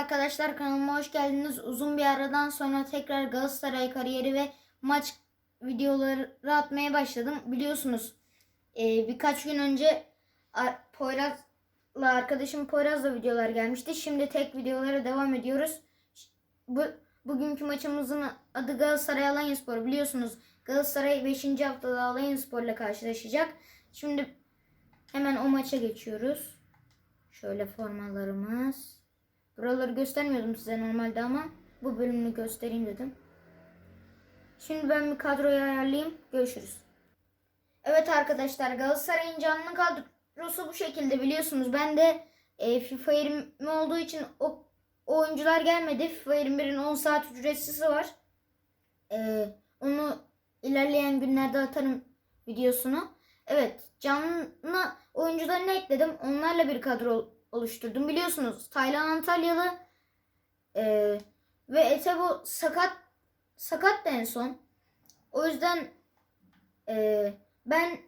Arkadaşlar kanalıma hoş geldiniz. Uzun bir aradan sonra tekrar Galatasaray kariyeri ve maç videoları atmaya başladım. Biliyorsunuz e, birkaç gün önce Poyraz'la arkadaşım Poyraz'la videolar gelmişti. Şimdi tek videolara devam ediyoruz. Bu bugünkü maçımızın adı Galatasaray Alanyaspor. Biliyorsunuz Galatasaray 5. haftada Alanyaspor ile karşılaşacak. Şimdi hemen o maça geçiyoruz. Şöyle formalarımız. Buraları göstermiyordum size normalde ama bu bölümünü göstereyim dedim. Şimdi ben bir kadroyu ayarlayayım. Görüşürüz. Evet arkadaşlar Galatasaray'ın canlı kadrosu bu şekilde biliyorsunuz. Ben de e, FIFA 20 olduğu için o, o oyuncular gelmedi. FIFA 21'in 10 saat ücretsizi var. E, onu ilerleyen günlerde atarım videosunu. Evet canlı oyuncularını ekledim. Onlarla bir kadro oluşturdum. Biliyorsunuz Taylan Antalyalı e, ve Etebo sakat sakat en son. O yüzden e, ben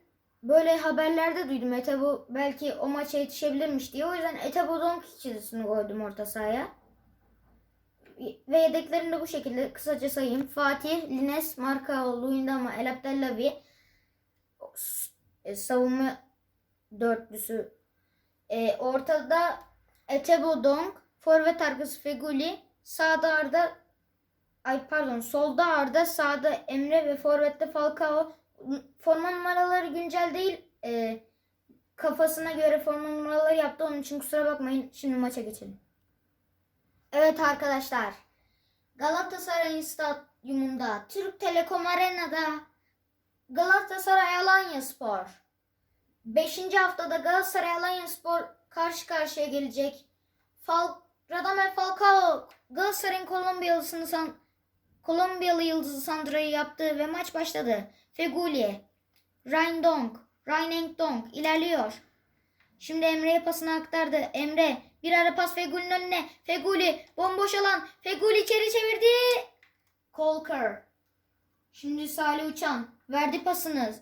böyle haberlerde duydum Etebo belki o maça yetişebilirmiş diye. O yüzden Etebo Donk ikilisini koydum orta sahaya. Ve yedeklerini de bu şekilde kısaca sayayım. Fatih, Lines, Marcao, Luyendama, El Abdellavi e, savunma dörtlüsü e, ortada Etebo Dong, forvet arkası Feguli, sağda Arda ay pardon solda Arda, sağda Emre ve forvette Falcao. Forma numaraları güncel değil. E, kafasına göre forma numaraları yaptı. Onun için kusura bakmayın. Şimdi maça geçelim. Evet arkadaşlar. Galatasaray Stadyumunda, Türk Telekom Arena'da Galatasaray Alanya Spor. Beşinci haftada Galatasaray Alanya Spor karşı karşıya gelecek. Fal Radamel Falcao Galatasaray'ın Kolombiyalısını san Kolombiyalı yıldızı Sandra'yı yaptı ve maç başladı. Feguli, Rindong, Reineng Dong ilerliyor. Şimdi Emre'ye pasını aktardı. Emre bir ara pas Feguli'nin önüne. Feguli bomboş alan. Feguli içeri çevirdi. Kolker. Şimdi Salih Uçan verdi pasını.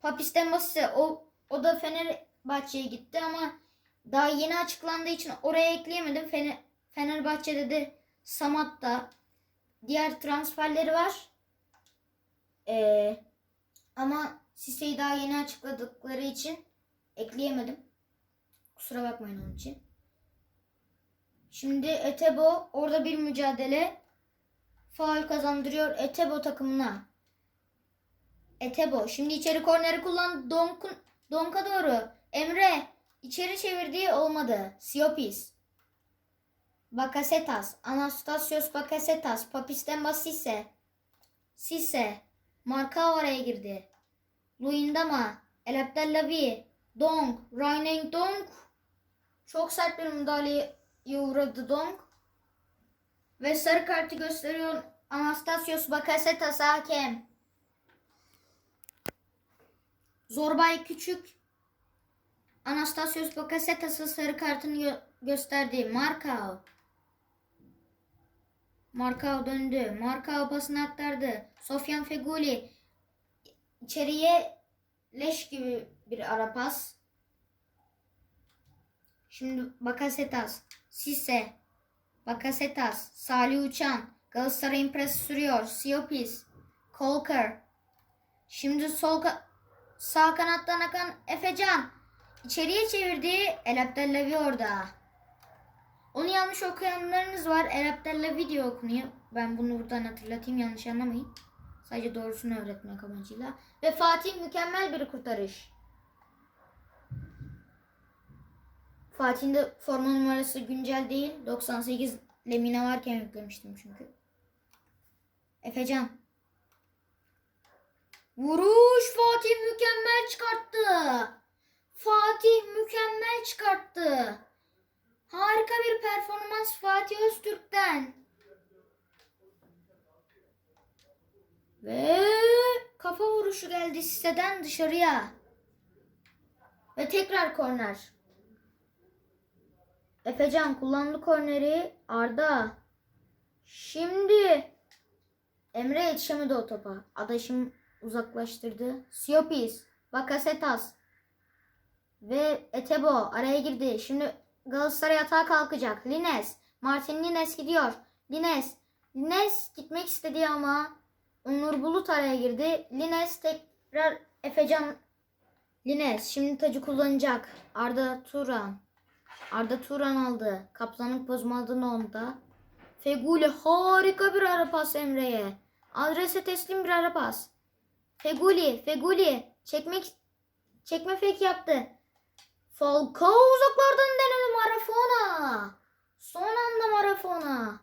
Papis'ten bası. O o da Fenerbahçe'ye gitti ama daha yeni açıklandığı için oraya ekleyemedim. Fener, Fenerbahçe'de de Samat'ta diğer transferleri var. Ee, ama Sise'yi daha yeni açıkladıkları için ekleyemedim. Kusura bakmayın onun için. Şimdi Etebo orada bir mücadele faul kazandırıyor Etebo takımına. Etebo şimdi içeri korneri kullan Donk'un Donk'a doğru. Emre içeri çevirdiği olmadı. Siopis. Bakasetas. Anastasios Bakasetas. Papis'ten Basise. Sise. Marka oraya girdi. Luindama. El Abdellavi. Donk. Reineng Donk. Çok sert bir müdahaleye uğradı Donk. Ve sarı kartı gösteriyor Anastasios Bakasetas hakem. Zorbay Küçük Anastasios Bakasetas'a sarı kartını gö- gösterdi. Markao. Markao döndü. Markao pasını aktardı. Sofyan Feguli içeriye leş gibi bir ara pas. Şimdi Bakasetas, Sise, Bakasetas, Salih Uçan, Galatasaray'ın presi sürüyor. Siopis, Kolker. Şimdi sol Sağ kanattan akan Efecan. İçeriye çevirdi. El Abdellavi orada. Onu yanlış okuyanlarınız var. El Abdellavi diye okunuyor. Ben bunu buradan hatırlatayım yanlış anlamayın. Sadece doğrusunu öğretmek amacıyla. Ve Fatih mükemmel bir kurtarış. Fatih'in de forma numarası güncel değil. 98 Lemina varken yüklemiştim çünkü. Efecan. Vuruş Fatih mükemmel çıkarttı. Fatih mükemmel çıkarttı. Harika bir performans Fatih Öztürk'ten. Ve kafa vuruşu geldi siteden dışarıya. Ve tekrar korner. Efecan kullandı korneri. Arda. Şimdi Emre yetişemedi o topa. Adaşım uzaklaştırdı. Siopis, Bakasetas ve Etebo araya girdi. Şimdi Galatasaray atağa kalkacak. Lines, Martin Lines gidiyor. Lines. Lines gitmek istedi ama Onur Bulut araya girdi. Lines tekrar Efecan Lines şimdi tacı kullanacak. Arda Turan. Arda Turan aldı. Kaptanlık bozmadığını onda. Feguli harika bir ara pas Emre'ye. Adrese teslim bir ara pas. Feguli, Feguli çekmek çekme fake yaptı. Falcao uzaklardan denedi Marafona. Son anda Marafona.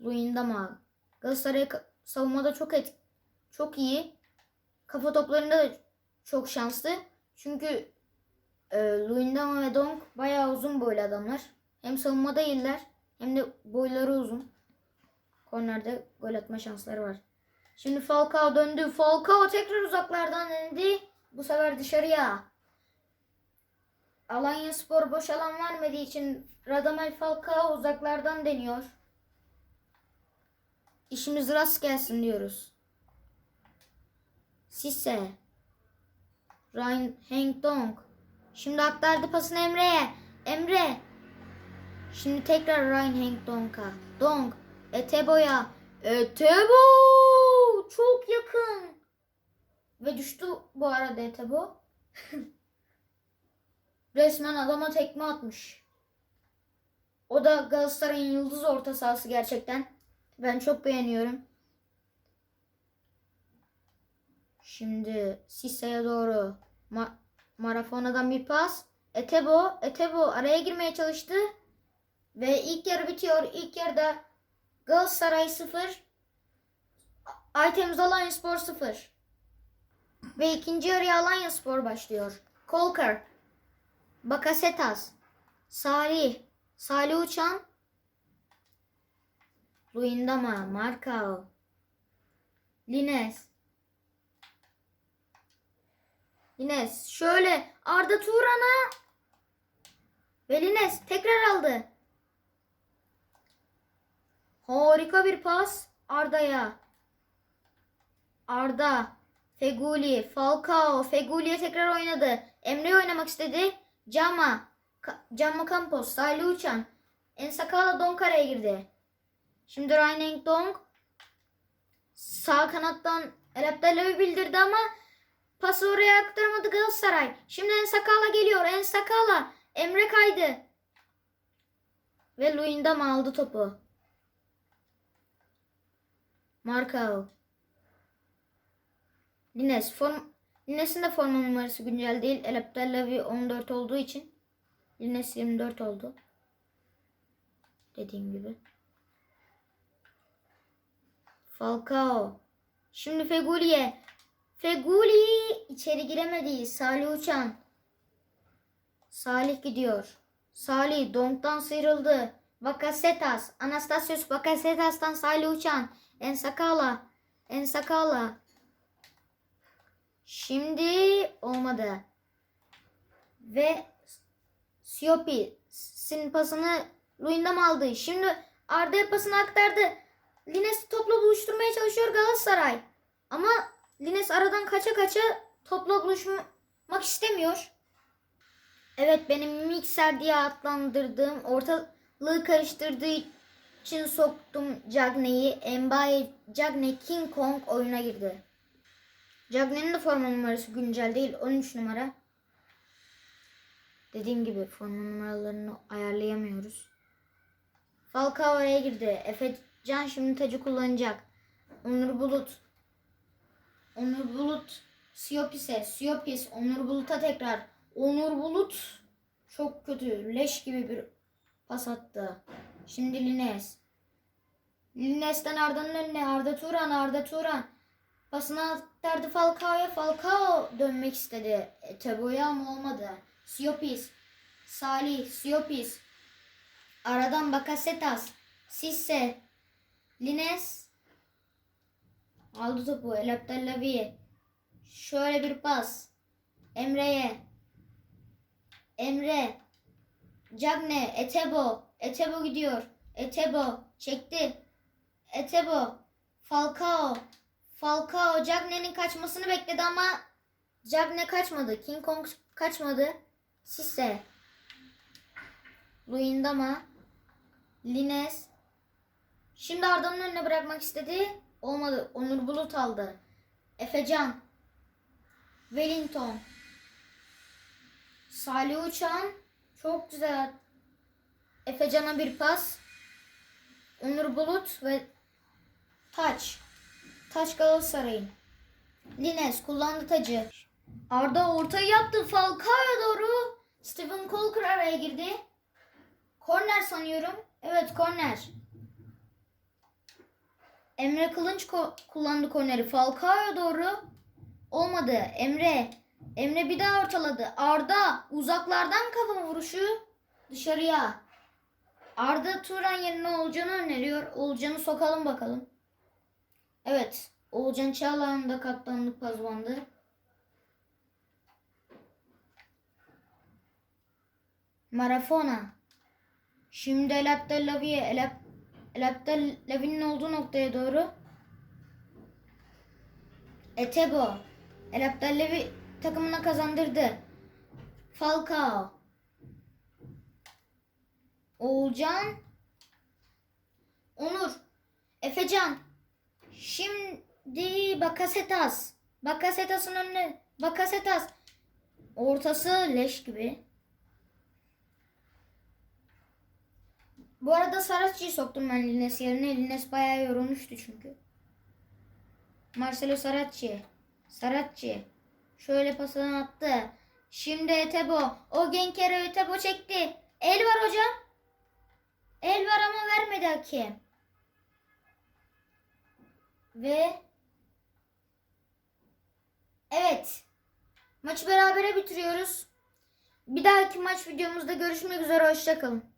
Luyendama. Galatasaray savunmada çok et, çok iyi. Kafa toplarında da çok şanslı. Çünkü e, Luyendama ve Donk bayağı uzun boylu adamlar. Hem savunmada iyiler hem de boyları uzun. Kornerde gol atma şansları var. Şimdi Falcao döndü. Falcao tekrar uzaklardan denedi. Bu sefer dışarıya. Alanya Spor boş alan vermediği için Radamel Falcao uzaklardan deniyor. İşimiz rast gelsin diyoruz. Sisse. Ryan Hank Dong. Şimdi aktardı pasını Emre'ye. Emre. Şimdi tekrar Ryan Hank Dong'a. Dong. Etebo'ya. Etebo. Çok yakın. Ve düştü bu arada Etebo. Resmen adama tekme atmış. O da Galatasaray'ın yıldız orta sahası gerçekten. Ben çok beğeniyorum. Şimdi Sisse'ye doğru Ma- Marafona'dan bir pas. Etebo, Etebo araya girmeye çalıştı. Ve ilk yarı bitiyor. İlk yarıda Galatasaray 0, Aytemiz Alanya Spor 0. Ve ikinci yarıya Alanya Spor başlıyor. Kolkar, Bakasetas, Salih, Salih Uçan, Luindama, Markao, Lines. Lines şöyle Arda Turan'a ve Lines tekrar aldı. Harika bir pas Arda'ya. Arda, Feguli, Falcao, Feguli'ye tekrar oynadı. Emre oynamak istedi. Cama, Ka- Cama Campos, Salih Uçan, Ensakala Donkara'ya girdi. Şimdi Ryan Dong sağ kanattan El Abdallah'ı bildirdi ama pası oraya aktaramadı Galatasaray. Şimdi Ensakala geliyor. Ensakala. Emre kaydı. Ve Luyendama aldı topu. Markao. Lines form Lines'in de forma numarası güncel değil. El Abdallahi 14 olduğu için Lines 24 oldu. Dediğim gibi. Falcao. Şimdi Feguli'ye. Feguli içeri giremedi. Salih Uçan. Salih gidiyor. Salih Donk'tan sıyrıldı. Bakasetas. Anastasios Bakasetas'tan Salih Uçan. Ensakala. Ensakala. Şimdi olmadı. Ve Siopi'sin pasını Luyendam aldı. Şimdi Arda'ya pasını aktardı. Lines topla buluşturmaya çalışıyor Galatasaray. Ama Lines aradan kaça kaça topla buluşmak istemiyor. Evet benim mikser diye adlandırdığım ortalığı karıştırdığı için soktum Cagney'i. Mbaye Cagney King Kong oyuna girdi. Cagney'in de forma numarası güncel değil. 13 numara. Dediğim gibi forma numaralarını ayarlayamıyoruz. Falcao oraya girdi. Efe Can şimdi tacı kullanacak. Onur Bulut. Onur Bulut. Siopis'e. Siopis. Onur Bulut'a tekrar. Onur Bulut. Çok kötü. Leş gibi bir pas attı. Şimdi Lines. Lines'ten Arda'nın önüne. Arda Turan. Arda Turan. Pasını aktardı Falcao'ya. Falcao dönmek istedi. E, Tebo'ya ama olmadı. Siopis. Salih. Siopis. Aradan Bakasetas. Sisse. Lines. Aldı topu. El Abdallavi. Şöyle bir pas. Emre'ye. Emre. Cagne. Etebo. Etebo gidiyor. Etebo. Çekti. Etebo. Falcao. Falcao Cagne'nin kaçmasını bekledi ama Cagne kaçmadı. King Kong kaçmadı. Sisse. Luyendama. Lines. Şimdi Arda'nın önüne bırakmak istedi. Olmadı. Onur Bulut aldı. Efecan. Wellington. Salih Uçan. Çok güzel. Efecan'a bir pas. Onur Bulut ve Taç. Taç Galatasaray'ın. Lines kullandı tacı. Arda ortayı yaptı. Falcao'ya doğru. Steven Colker araya girdi. Korner sanıyorum. Evet korner. Emre Kılınç ko- kullandı korneri. Falcao'ya doğru. Olmadı. Emre. Emre bir daha ortaladı. Arda uzaklardan kafa vuruşu dışarıya. Arda Turan yerine Oğulcan'ı öneriyor. Oğulcan'ı sokalım bakalım. Evet. Oğulcan Çağlayan da kaptanlık pazmandı. Marafona. Şimdi El Abdellavi'ye El, Ab- El Abdellavi'nin olduğu noktaya doğru. Etebo. El Abdellavi takımına kazandırdı. Falcao. Oğulcan. Onur. Efecan. Şimdi Bakasetas. Bakasetas'ın önüne. Bakasetas. Ortası leş gibi. Bu arada Saracchi'yi soktum ben Lines yerine. Lines bayağı yorulmuştu çünkü. Marcelo Saracchi. Saracchi. Şöyle pasını attı. Şimdi Etebo. O Genkere Etebo çekti. El var hocam. El var ama vermedi hakem. Ve Evet. Maçı berabere bitiriyoruz. Bir dahaki maç videomuzda görüşmek üzere. Hoşçakalın.